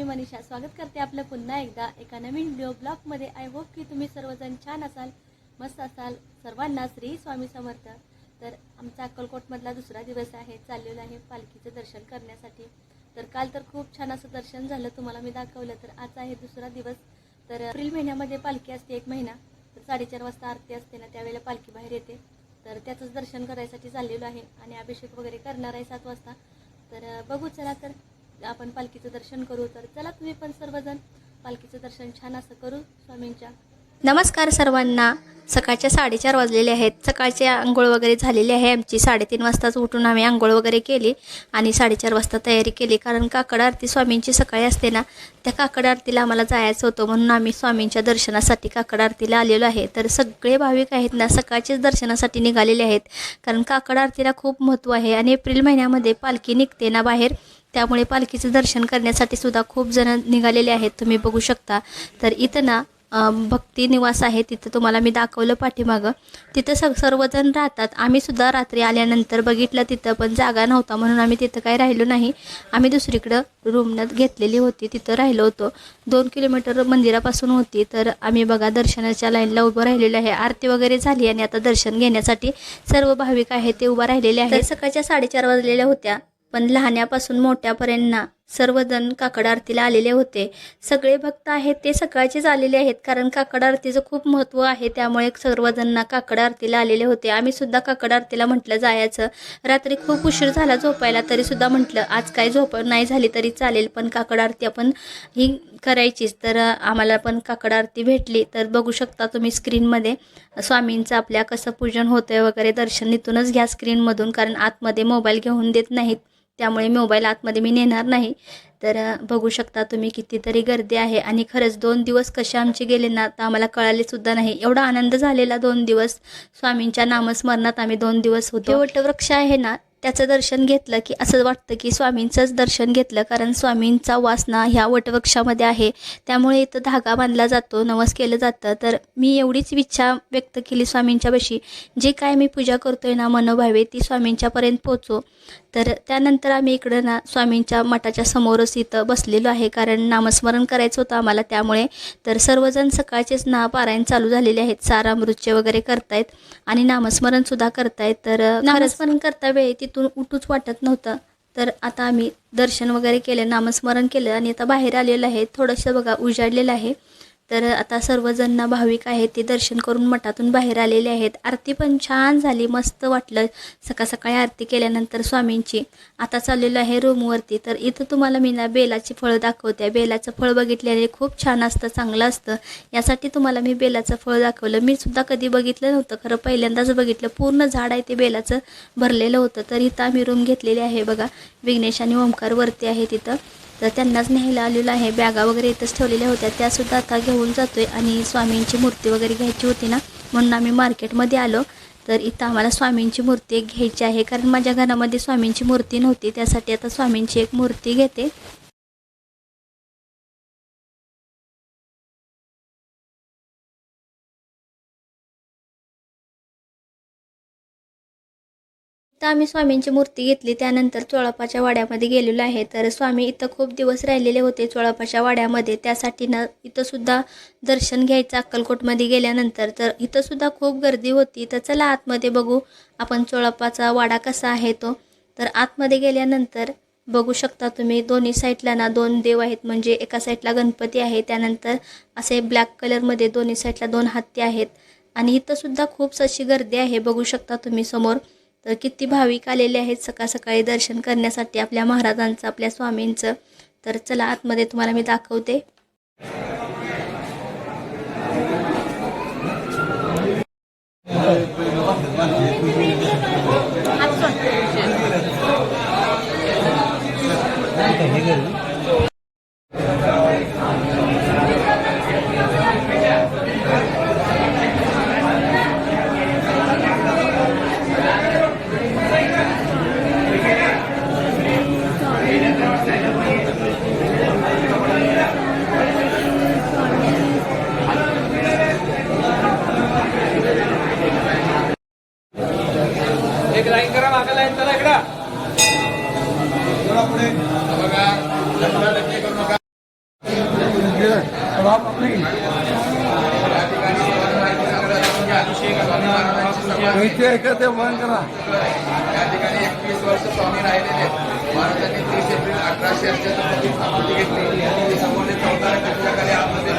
मी मनीषा. स्वागत करते आपलं पुन्हा एकदा एका नवीन व्हिडिओ ब्लॉगमध्ये आय होप की तुम्ही सर्वजण छान असाल मस्त असाल. सर्वांना श्री स्वामी समर्थ. तर आमचा अक्कलकोटमधला दुसरा दिवस आहे चाललेला आहे पालखीचं दर्शन करण्यासाठी. तर काल तर खूप छान असं दर्शन झालं तुम्हाला मी दाखवलं. तर आज आहे दुसरा दिवस. तर एप्रिल महिन्यामध्ये पालखी असते एक महिना. तर साडेचार वाजता आरती असते ना त्यावेळेला पालखी बाहेर येते. तर त्याचंच दर्शन करायसाठी चाललेलो आहे आणि अभिषेक वगैरे करणार आहे सात वाजता. तर बघू चला तर. आपण पालखीचं दर्शन करू तर चला तुम्ही पण सर्वजण पालखीचं दर्शन छान असं करू स्वामींच्या. नमस्कार सर्वांना. सकाळच्या साडेचार वाजलेले आहेत. सकाळची आंघोळ वगैरे झालेली आहे. आमची साडेतीन वाजताच उठून आम्ही आंघोळ वगैरे केली आणि साडेचार वाजता तयारी केली. कारण काकड आरती स्वामींची सकाळी असते ना त्या काकड आरतीला आम्हाला जायचं होतं. म्हणून आम्ही स्वामींच्या दर्शनासाठी काकड आरतीला आलेलो आहे. तर सगळे भाविक आहेत ना सकाळचेच दर्शनासाठी निघालेले आहेत. कारण काकड आरतीला खूप महत्त्व आहे आणि एप्रिल महिन्यामध्ये पालखी निघते ना बाहेर. त्यामुळे पालखीचं दर्शन करण्यासाठी सुद्धा खूप जण निघालेले आहेत. तुम्ही बघू शकता. तर इथं ना भक्ती निवास आहे. तिथं तुम्हाला मी दाखवलं पाठीमागं. तिथं स सर्वजण राहतात. आम्ही सुद्धा रात्री आल्यानंतर बघितलं तिथं पण जागा नव्हता. म्हणून आम्ही तिथं काही राहिलो नाही. आम्ही दुसरीकडं रूमनं घेतलेली होती. तिथं राहिलो होतो. दोन किलोमीटर मंदिरापासून होती. तर आम्ही बघा दर्शनाच्या लाईनला उभं राहिलेलो आहे. आरती वगैरे झाली आणि आता दर्शन घेण्यासाठी सर्व भाविक आहेत ते उभं राहिलेले आहेत. सकाळच्या साडेचार वाजलेल्या होत्या. पण लहान्यापासून मोठ्यापर्यंत सर्वजण काकड आरतीला आलेले होते. सगळे भक्त आहेत ते सकाळचेच आलेले आहेत कारण काकड आरतीचं खूप महत्त्व आहे. त्यामुळे सर्वजणांना काकड आरतीला आलेले होते. आम्ही सुद्धा काकड आरतीला म्हटलं जायचं. रात्री खूप उशीर झाला झोपायला तरी सुद्धा म्हटलं आज काय झोप नाही झाली तरी चालेल पण काकड आरती आपण ही करायचीच. तर आम्हाला पण काकड आरती भेटली. तर बघू शकता तुम्ही स्क्रीनमध्ये स्वामींचं आपल्या कसं पूजन होतंय वगैरे दर्शन इथूनच घ्या स्क्रीनमधून कारण आतमध्ये मोबाईल घेऊन देत नाहीत. त्यामुळे मोबाईल आतमध्ये मी नेणार नाही. तर बघू शकता तुम्ही कितीतरी गर्दी आहे आणि खरंच दोन दिवस कसे आमचे गेले ना तर आम्हाला कळाले सुद्धा नाही. एवढा आनंद झालेला दोन दिवस. स्वामींच्या नामस्मरणात आम्ही दोन दिवस होतो. वटवृक्ष आहे ना त्याचं दर्शन घेतलं की असं वाटतं की स्वामींचंच दर्शन घेतलं कारण स्वामींचा वासना ह्या वटवृक्षामध्ये आहे. त्यामुळे इथं धागा बांधला जातो नवस केलं जातं. तर मी एवढीच इच्छा व्यक्त केली स्वामींच्या बशी जे काय मी पूजा करतोय ना मनोभावे ती स्वामींच्यापर्यंत पोचो तर त्यानंतर आम्ही इकडं ना स्वामींच्या मठाच्या समोरच इथं बसलेलो आहे कारण नामस्मरण करायचं होतं आम्हाला त्यामुळे. तर सर्वजण सकाळचेच ना पारायण चालू झालेले आहेत सारामृत्य वगैरे करतायत आणि नामस्मरणसुद्धा करतायत. तर नामस्मरण करता वेळी तिथून उठूच वाटत नव्हतं. तर आता आम्ही दर्शन वगैरे केलं नामस्मरण केलं आणि आता बाहेर आलेलं आहे. थोडंसं बघा उजाडलेलं आहे. तर आता सर्वजण ना भाविक आहेत ते दर्शन करून मठातून बाहेर आलेले आहेत. आरती पण छान झाली मस्त वाटलं. सकाळ सकाळी आरती केल्यानंतर स्वामींची. आता चाललेलं आहे रूमवरती तर इथं तुम्हाला मी ना बेलाची फळं दाखवते. बेलाचं फळ बघितल्याने खूप छान असतं चांगलं असतं. यासाठी तुम्हाला मी बेलाचं फळ दाखवलं. मी सुद्धा कधी बघितलं नव्हतं. खरं पहिल्यांदाच बघितलं. पूर्ण झाड आहे ते बेलाचं. भरलेलं होतं. तर इथं आम्ही रूम घेतलेली आहे बघा. विघ्नेश आणि ओंकार वरती आहे तिथं. तर त्यांनाच न्यायला आलेलं आहे. बॅगा वगैरे इथंच ठेवलेल्या होत्या. त्यासुद्धा आता घेऊन जातोय आणि स्वामींची मूर्ती वगैरे घ्यायची होती ना म्हणून आम्ही मार्केटमध्ये आलो. तर इथं आम्हाला स्वामींची मूर्ती एक घ्यायची आहे. कारण माझ्या घरामध्ये स्वामींची मूर्ती नव्हती. त्यासाठी आता स्वामींची एक मूर्ती घेते. तर आम्ही स्वामींची मूर्ती घेतली. त्यानंतर चोळापाच्या वाड्यामध्ये गेलेलो आहे. तर स्वामी इथं खूप दिवस राहिलेले होते चोळापाच्या वाड्यामध्ये. त्यासाठी ना इथंसुद्धा दर्शन घ्यायचं अक्कलकोटमध्ये गेल्यानंतर. तर इथंसुद्धा खूप गर्दी होती. तर चला आतमध्ये बघू आपण चोळापाचा वाडा कसा आहे तो. तर आतमध्ये गेल्यानंतर बघू शकता तुम्ही दोन्ही साईडला ना दोन देव आहेत. म्हणजे एका साईडला गणपती आहे. त्यानंतर असे ब्लॅक कलरमध्ये दोन्ही साईडला दोन हत्ती आहेत. आणि इथंसुद्धा खूपच खूप अशी गर्दी आहे. बघू शकता तुम्ही समोर. तर किती भाविक आलेले आहेत सकाळ सकाळी दर्शन करण्यासाठी आपल्या महाराजांचं आपल्या स्वामींचं. तर चला आतमध्ये तुम्हाला मी दाखवते एक लाईन करा मागा लाईन चला इकडं थोडा पुढे बघा माहिती आहे का ते बंद करा या ठिकाणी एकवीस वर्ष स्वामी राहिलेले महाराजांनी तीस एप्रिल अठराशे अठ्ठ्याहत्तर घेतली चौदा आतमध्ये.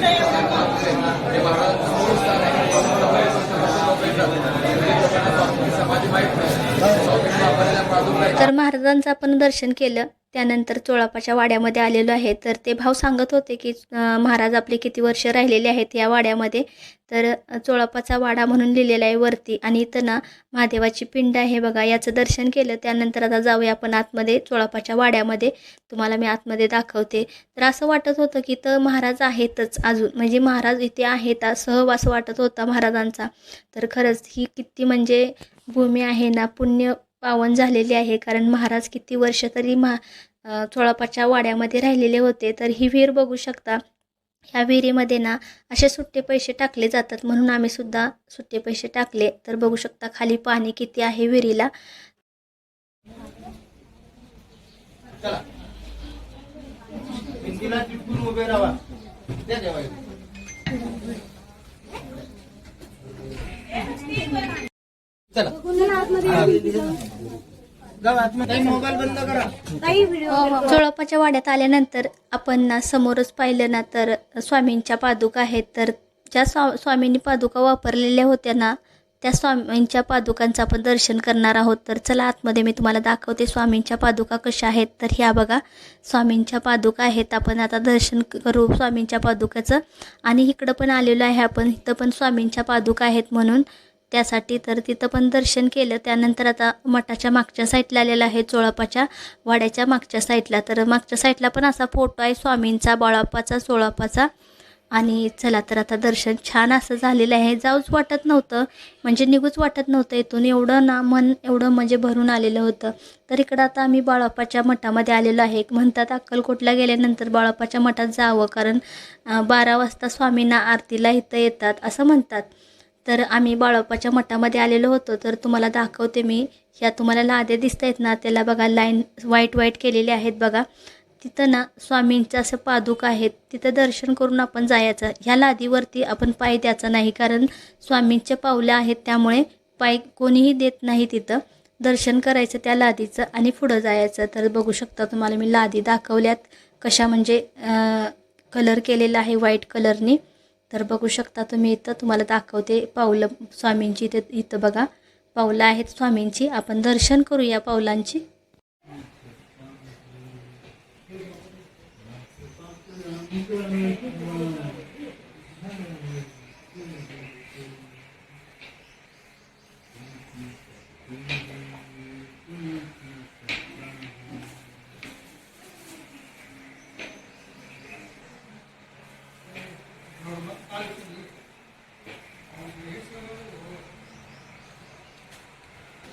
हे स्थान आहे माहीत नाही तर महाराजांचं आपण दर्शन केलं त्यानंतर चोळापाच्या वाड्यामध्ये आलेलो आहे. तर ते भाव सांगत होते की महाराज आपले किती वर्ष राहिलेले आहेत या वाड्यामध्ये. तर चोळापाचा वाडा म्हणून लिहिलेला आहे वरती आणि इथं ना महादेवाची पिंड आहे बघा. याचं दर्शन केलं. त्यानंतर आता जाऊया आपण आतमध्ये चोळापाच्या वाड्यामध्ये. तुम्हाला मी आतमध्ये दाखवते. तर असं वाटत होतं की तर महाराज आहेतच अजून. म्हणजे महाराज इथे आहेत सहवास वाटत होता महाराजांचा. तर खरंच ही किती म्हणजे भूमी आहे ना पुण्य पावन झालेली आहे. कारण महाराज किती वर्ष तरी महा चोळापाच्या वाड्यामध्ये राहिलेले होते. तर ही विहीर बघू शकता ह्या विहिरीमध्ये ना असे सुट्टे पैसे टाकले जातात. म्हणून आम्ही सुद्धा सुट्टे पैसे टाकले. तर बघू शकता खाली पाणी किती आहे विहिरीला. उभे चोळापाच्या वाड्यात आल्यानंतर आपण ना समोरच पाहिलं ना तर स्वामींच्या पादुका आहेत. तर ज्या स्वा स्वामींनी पादुका वापरलेल्या होत्या ना त्या स्वामींच्या पादुकांचं आपण दर्शन करणार आहोत. तर चला आतमध्ये मी तुम्हाला दाखवते स्वामींच्या पादुका कशा आहेत. तर ह्या बघा स्वामींच्या पादुका आहेत. आपण आता दर्शन करू स्वामींच्या पादुकाचं. आणि इकडं पण आलेलो आहे आपण. इथं पण स्वामींच्या पादुका आहेत म्हणून. त्यासाठी तर तिथं पण दर्शन केलं. त्यानंतर आता मठाच्या मागच्या साईडला आलेलं आहे चोळापाच्या वाड्याच्या मागच्या साईडला. तर मागच्या साईडला पण असा फोटो आहे स्वामींचा बाळापाचा चोळापाचा आणि चला तर आता दर्शन छान असं झालेलं आहे. जाऊच वाटत नव्हतं. म्हणजे निघूच वाटत नव्हतं इथून. एवढं ना मन एवढं म्हणजे भरून आलेलं होतं. तर इकडं आता आम्ही बाळापाच्या मठामध्ये आलेलो आहे. म्हणतात अक्कलकोटला गेल्यानंतर बाळापाच्या मठात जावं. कारण बारा वाजता स्वामींना आरतीला इथं येतात असं म्हणतात. तर आम्ही बाळप्पाच्या मठामध्ये आलेलो होतो. तर तुम्हाला दाखवते मी. ह्या तुम्हाला लाद्या दिसत आहेत ना त्याला बघा लाईन वाईट वाईट केलेले आहेत बघा. तिथं ना स्वामींचं असं पादुक आहेत. तिथं दर्शन करून आपण जायचं. ह्या लादीवरती आपण पाय द्यायचा नाही कारण स्वामींच्या पावलं आहेत त्यामुळे पाय कोणीही देत नाही तिथं. दर्शन करायचं त्या लादीचं आणि पुढं जायचं. तर बघू शकता तुम्हाला मी लादी दाखवल्यात कशा म्हणजे कलर केलेला आहे व्हाईट कलरनी तर बघू शकता तुम्ही इथं तुम्हाला दाखवते पावलं स्वामींची इथे इथं बघा. पावलं आहेत स्वामींची. आपण दर्शन करूया पावलांची.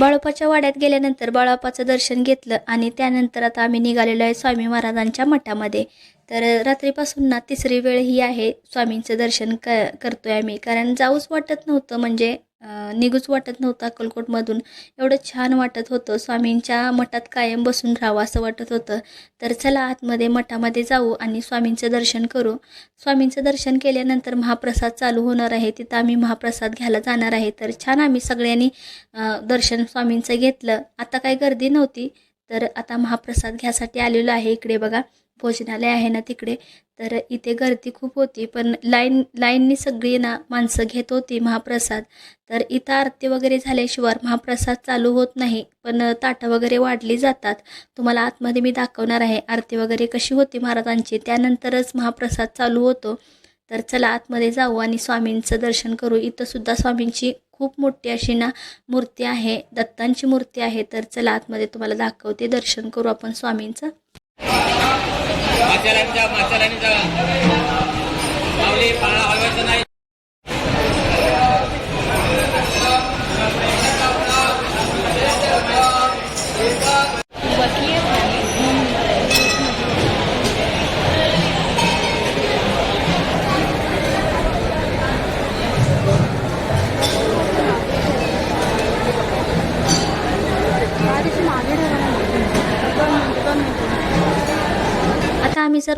बाळोपाच्या वाड्यात गेल्यानंतर बाळोपाचं दर्शन घेतलं आणि त्यानंतर आता आम्ही निघालेलो आहे स्वामी महाराजांच्या मठामध्ये. तर रात्रीपासून ना तिसरी वेळ ही आहे स्वामींचं दर्शन क करतोय आम्ही. कारण जाऊच वाटत नव्हतं म्हणजे निघूच वाटत नव्हतं अक्कलकोटमधून. एवढं छान वाटत होतं. स्वामींच्या मठात कायम बसून राहावं असं वाटत होतं. तर चला आतमध्ये मठामध्ये जाऊ आणि स्वामींचं दर्शन करू. स्वामींचं दर्शन केल्यानंतर महाप्रसाद चालू होणार आहे. तिथं आम्ही महाप्रसाद घ्यायला जाणार आहे. तर छान आम्ही सगळ्यांनी दर्शन स्वामींचं घेतलं. आता काही गर्दी नव्हती तर आता महाप्रसाद घ्यासाठी आलेलो आहे. इकडे बघा भोजनालय आहे ना तिकडे. तर इथे गर्दी खूप होती पण लाईन लाईननी सगळी ना माणसं घेत होती महाप्रसाद. तर इथं आरती वगैरे झाल्याशिवाय महाप्रसाद चालू होत नाही पण ताटं वगैरे वाढली जातात. तुम्हाला आतमध्ये मी दाखवणार आहे आरती वगैरे कशी होती महाराजांची त्यानंतरच महाप्रसाद चालू होतो. तर चला आतमध्ये जाऊ आणि स्वामींचं दर्शन करू. इथं सुद्धा स्वामींची खूप मोठी अशी ना मूर्ती आहे दत्तांची मूर्ती आहे. तर चला आतमध्ये तुम्हाला दाखवते दर्शन करू आपण स्वामींचं. माचाऱ्यांच्या माथेरानी जागा माऊली पाळा हलवायचं नाही.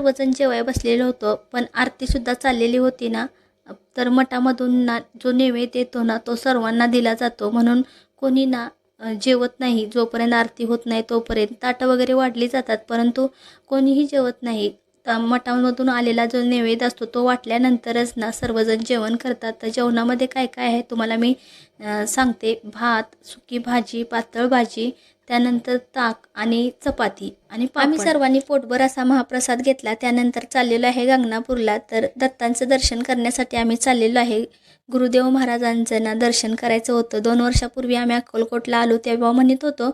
सर्वजण जेवाय बसलेलो होतो पण आरतीसुद्धा चाललेली होती ना. तर मठामधून ना जो नैवेद्य येतो ना तो सर्वांना दिला जातो. म्हणून कोणी ना जेवत नाही जोपर्यंत आरती होत नाही तोपर्यंत ताटं वगैरे वाढली जातात. परंतु कोणीही जेवत नाही तर मठामधून आलेला जो नैवेद्य असतो तो वाटल्यानंतरच ना सर्वजण जेवण करतात. तर जेवणामध्ये काय काय आहे तुम्हाला मी सांगते. भात सुकी भाजी पातळ भाजी त्यानंतर ताक आणि चपाती. आणि आम्ही सर्वांनी पोटभर असा महाप्रसाद घेतला. त्यानंतर चाललेलो आहे गंगनापूरला. तर दत्तांचं दर्शन करण्यासाठी आम्ही चाललेलो आहे. गुरुदेव महाराजांचं ना दर्शन करायचं होतं. दोन वर्षापूर्वी आम्ही अक्कलकोटला आलो तेव्हा म्हणत होतो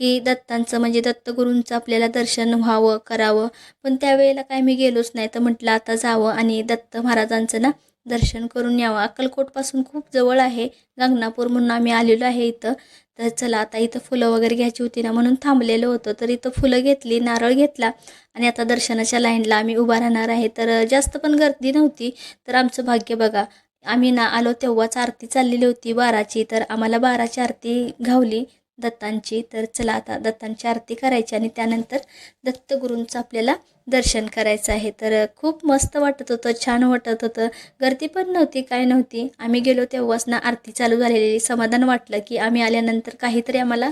की दत्तांचं म्हणजे दत्तगुरूंचं आपल्याला दर्शन व्हावं करावं. पण त्यावेळेला काय मी गेलोच नाही. तर म्हटलं आता जावं. आणि दत्त महाराजांचं ना दर्शन करून यावं. अक्कलकोटपासून खूप जवळ आहे. गंगनापूर म्हणून आम्ही आलेलो आहे इथं. तर चला आता इथं फुलं वगैरे घ्यायची होती ना म्हणून थांबलेलं होतं. तर इथं फुलं घेतली नारळ घेतला आणि आता दर्शनाच्या लाईनला आम्ही उभा राहणार आहे. तर जास्त पण गर्दी नव्हती. तर आमचं भाग्य बघा. आम्ही ना आलो तेव्हाच आरती चाललेली होती बाराची. तर आम्हाला बाराची आरती घावली. दत्तांची. तर चला आता दत्तांची आरती करायची आणि त्यानंतर दत्तगुरूंचं आपल्याला दर्शन करायचं आहे. तर खूप मस्त वाटत होतं छान वाटत होतं. गर्दी पण नव्हती काय नव्हती. आम्ही गेलो तेव्हाच ना आरती चालू झालेली. समाधान वाटलं की आम्ही आल्यानंतर काहीतरी आम्हाला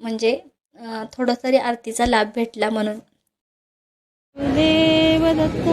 म्हणजे थोडं तरी आरतीचा लाभ भेटला म्हणून. देव दत्त.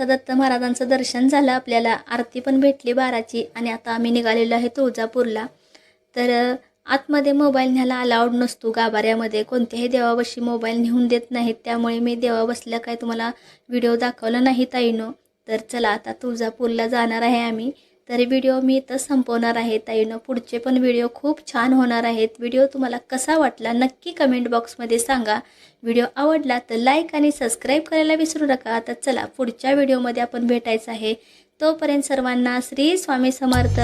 असं दत्त महाराजांचं दर्शन झालं आपल्याला आरती पण भेटली बाराची आणि आता आम्ही निघालेलो आहे तुळजापूरला. तर आतमध्ये मोबाईल न्यायला अलाउड नसतो गाभाऱ्यामध्ये. कोणत्याही देवापाशी मोबाईल नेऊन देत नाहीत. त्यामुळे मी देवा बसल्या काय तुम्हाला व्हिडिओ दाखवला नाही ताईनो. तर चला आता तुळजापूरला जाणार आहे आम्ही. तर व्हिडिओ मी इथं संपवणार आहे. ताईनं पुढचे पण व्हिडिओ खूप छान होणार आहेत. व्हिडिओ तुम्हाला कसा वाटला नक्की कमेंट बॉक्समध्ये सांगा. व्हिडिओ आवडला तर लाईक आणि सबस्क्राईब करायला विसरू नका. तर चला पुढच्या व्हिडिओमध्ये आपण भेटायचं आहे. तोपर्यंत सर्वांना श्री स्वामी समर्थ.